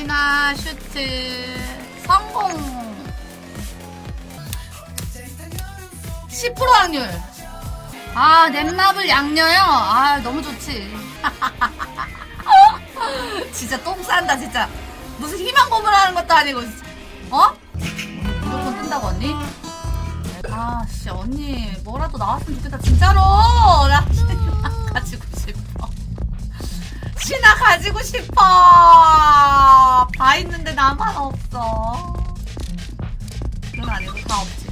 신화 슈트 성공. 10% 확률. 아 넷마블 양녀요? 아 너무 좋지. 진짜 똥 싼다 진짜. 무슨 희망 고문하는 것도 아니고 어? 무조건 뜬다고 언니? 아씨 언니 뭐라도 나왔으면 좋겠다. 진짜로! 나 가지고 신화 가지고 싶어. 다 있는데 나만 없어. 그건 아니고 다 없지.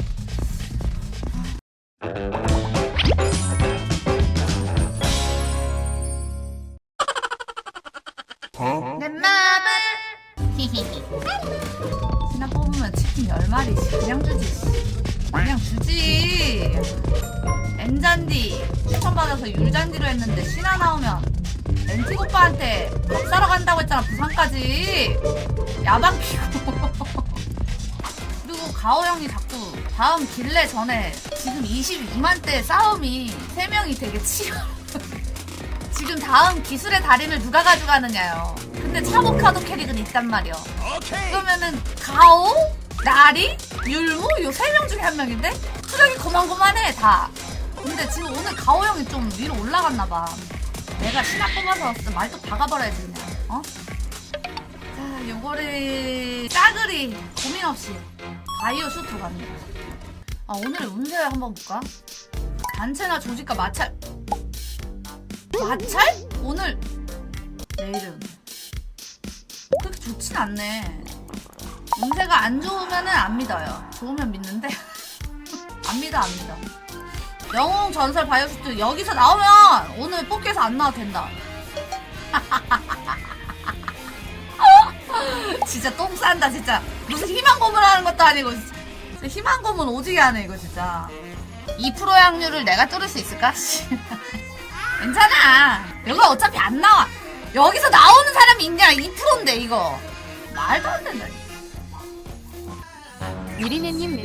넷마블 히히히 신화 뽑으면 치킨 10마리씩 그냥 주지. 그냥 주지. 엔잔디. 추천받아서 율잔디로 했는데 신화 나오면 렌틱 오빠한테 밥 사러 간다고 했잖아 부산까지. 야방 피고. 그리고 가오 형이 자꾸 다음 길래 전에 지금 22만 대 싸움이 3명이 되게 치열 지금 다음 기술의 달인을 누가 가져가느냐요. 근데 차고카도 캐릭은 있단 말이야 그러면은 가오, 나리, 율무 요 세 명 중에 한 명인데? 수력이 고만고만해 다. 근데 지금 오늘 가오 형이 좀 위로 올라갔나 봐. 내가 신화 뽑아서 진짜 말도 박아버려야지 그냥. 어? 자, 요거를 싸그리 고민 없이 바이오 슈트 갑니다. 아 오늘의 운세 한번 볼까? 단체나 조직과 마찰. 마찰? 오늘 내일은 그렇게 좋진 않네. 운세가 안 좋으면은 안 믿어요. 좋으면 믿는데 안 믿어 안 믿어. 영웅 전설 바이오슈트 여기서 나오면 오늘 뽑기에서 안 나와도 된다. 진짜 똥 싼다 진짜. 무슨 희망 고문하는 것도 아니고 진짜 희망 고문 오지게 하네 이거 진짜. 2% 확률을 내가 뚫을 수 있을까? 씨. 괜찮아. 여기 어차피 안 나와. 여기서 나오는 사람이 있냐? 2%인데 이거. 말도 안 된다. 유리네님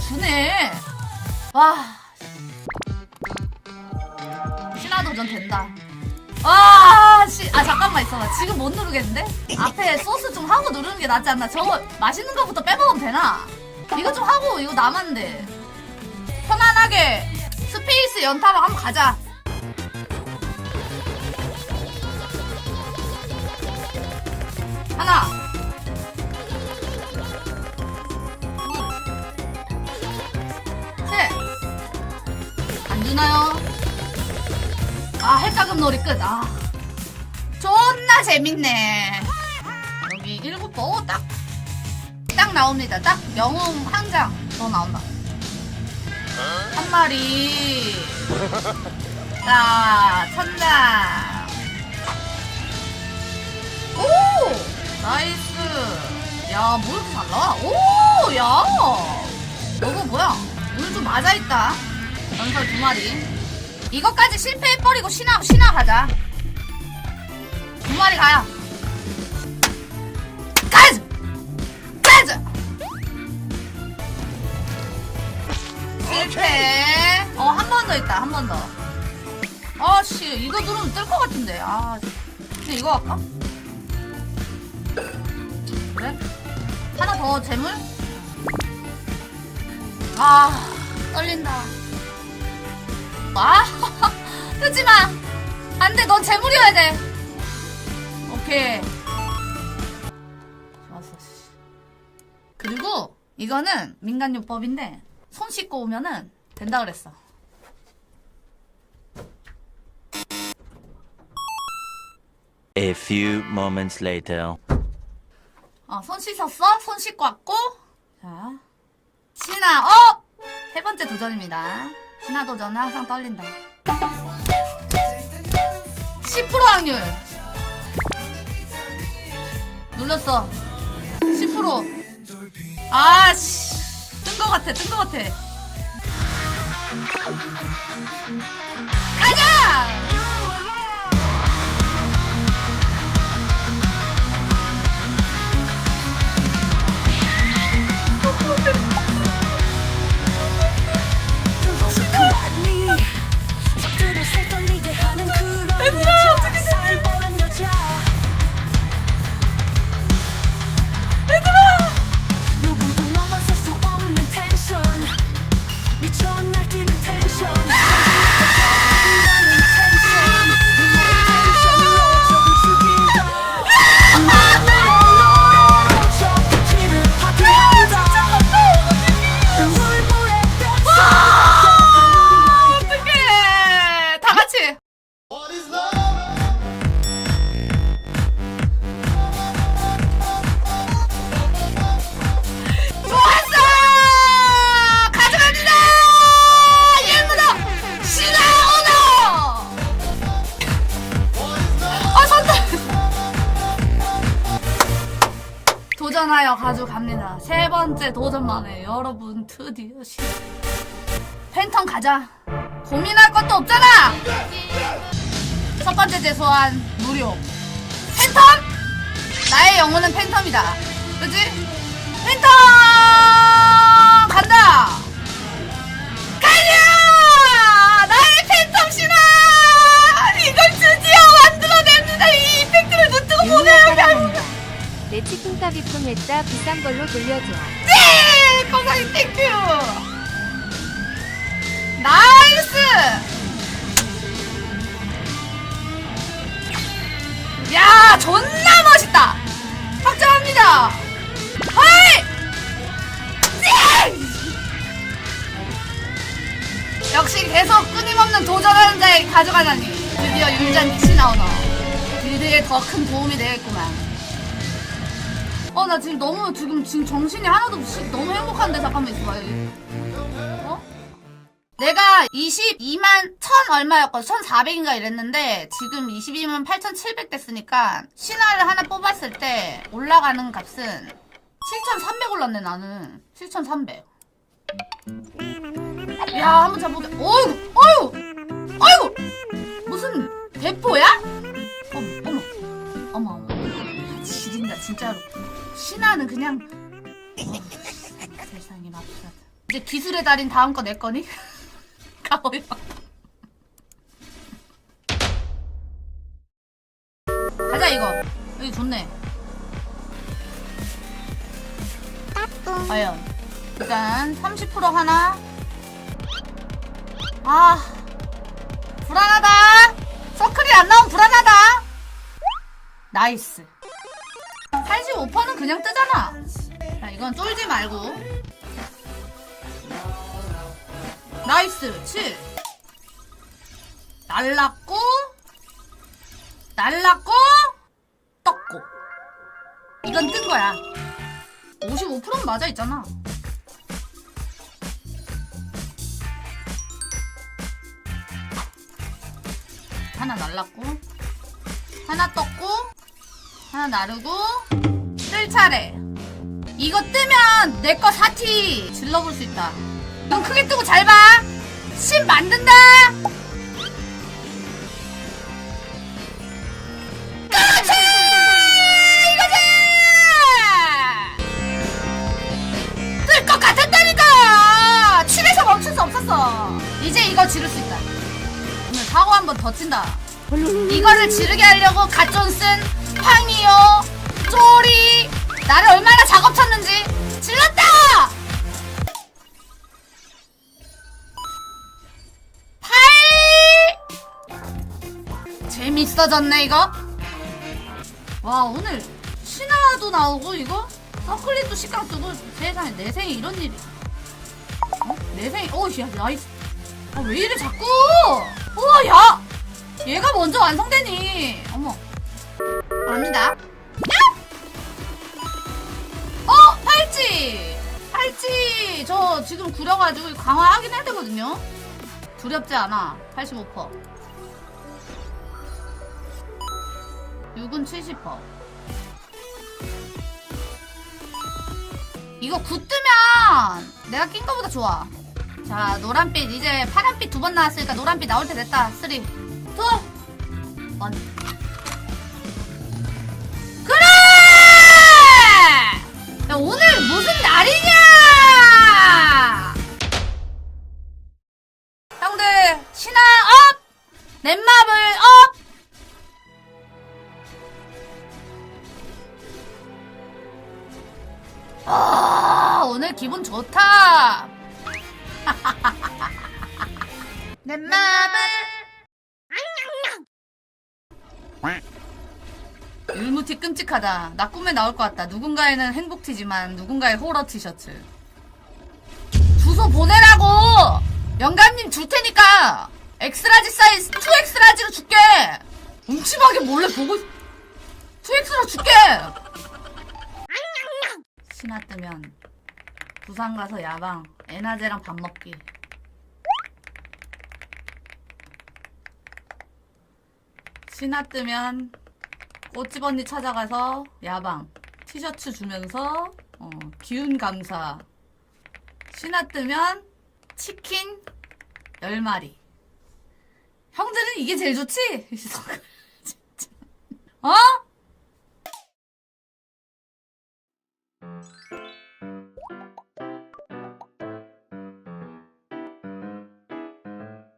주네. 와 신화도전 된다. 와씨아 잠깐만 있어봐. 지금 못 누르겠는데? 앞에 소스 좀 하고 누르는 게 낫지 않나? 저거 맛있는 거부터 빼먹으면 되나? 이거 좀 하고 이거 남았는데 편안하게 스페이스 연타방 한번 가자. 하나 주나요? 아, 핵가금 놀이 끝. 아. 존나 재밌네. 여기 일곱 번, 오, 딱. 딱 나옵니다. 딱 영웅 한 장 더 나온다. 한 마리. 자, 천장. 오! 나이스. 야, 뭐 이렇게 잘 나와? 오! 야! 너거 뭐야? 오늘 좀 맞아 있다. 전설 두 마리. 이것까지 실패해버리고 신화, 신화 가자. 두 마리 가요. 가자! 가자! 실패. 어, 한 번 더 있다, 한 번 더. 아, 씨, 이거 누르면 뜰 것 같은데. 아, 그냥 이거 할까? 그래? 하나 더 재물? 아, 떨린다. 아, 뜨지 마. 안 돼, 넌 재물이어야 돼. 오케이. 좋았어, 씨. 그리고 이거는 민간요법인데 손 씻고 오면은 된다 그랬어. A few moments later. 어, 손 씻었어? 손 씻고 왔고. 자, 신화, 어! 세 번째 도전입니다. 신화 도전은 항상 떨린다. 10% 확률. 눌렀어. 10%. 아, 씨. 뜬 거 같아, 뜬 거 같아. 가자! 하여 가져갑니다. 세 번째 도전만에 여러분 드디어 시 팬텀 가자. 고민할 것도 없잖아. 첫 번째 제소한 무료. 팬텀? 나의 영혼은 팬텀이다. 그지? 팬텀 간다. 비싼 걸로 돌려줘. 네! 감사히 땡큐! 나이스! 야, 존나 멋있다! 확정합니다! 하이! 네! 역시 계속 끊임없는 도전하는 자에 가져가다니 드디어 율잔 빛이 나오너 빌드에 더큰 도움이 되겠구만 어 나 지금 너무 지금 지금 정신이 하나도 없이 너무 행복한데 잠깐만 있어봐요. 어? 내가 22만 1000 얼마였거든. 1400인가 이랬는데 지금 22만 8700 됐으니까 신화를 하나 뽑았을 때 올라가는 값은 7300 올랐네 나는. 7300. 야 한번 잡아보게. 어이구 어이구 어이구 무슨 대포야? 어머 어머 어머 어머. 아, 지린다 진짜로. 신화는 그냥 어, 세상에 맙소사 이제 기술의 달인 다음 거 내 거니? 가오야 가자 이거. 여기 좋네. 과연. 일단 30% 하나. 아 불안하다. 서클이 안 나오면 불안하다. 나이스 85%는 그냥 뜨잖아. 자, 이건 쫄지 말고. 나이스, 7. 날랐고, 날랐고, 떴고. 이건 뜬 거야. 55%는 맞아 있잖아. 하나 날랐고, 하나 떴고, 하나 나르고 뜰 차례. 이거 뜨면 내 거 사티 질러볼 수 있다. 눈 크게 뜨고 잘봐심 만든다. 것 같았다니까! 7에서 멈출 수 없었어. 이제 이거 지를 수 있다. 오늘 사고 한 번 더 친다. 이거를 지르게 하려고 갓존슨, 황이요, 쪼리. 나를 얼마나 작업 쳤는지 질렀다! 팔! 재밌어졌네 이거? 와 오늘 신화도 나오고 이거? 서클릿도 식강 쓰고 세상에 내 생에 이런 일이. 어? 내 생에 어우야 나이스 아, 왜 이래 자꾸? 우와 야! 얘가 먼저 완성되니. 어머. 갑니다. 야! 어, 팔찌. 팔찌. 저 지금 구려가지고 강화하긴 해야 되거든요. 두렵지 않아. 85%. 6은 70%. 이거 굿 뜨면 내가 낀 거보다 좋아. 자, 노란빛 이제 파란빛 두 번 나왔으니까 노란빛 나올 때 됐다. 3, 2, 1. 좋다! 넷마블! 율무티 끔찍하다. 나 꿈에 나올 것 같다. 누군가에는 행복티지만 누군가의 호러 티셔츠. 주소 보내라고! 영감님 줄 테니까! 엑스라지 사이즈 2엑스라지로 줄게! 음침하게 몰래 보고, 2엑스로 줄게! 신화 뜨면 부산 가서 야방, 에나제랑 밥 먹기. 신화 뜨면 꽃집 언니 찾아가서 야방 티셔츠 주면서 어, 기운 감사 신화 뜨면 치킨 10마리 형들은 이게 제일 좋지? 어?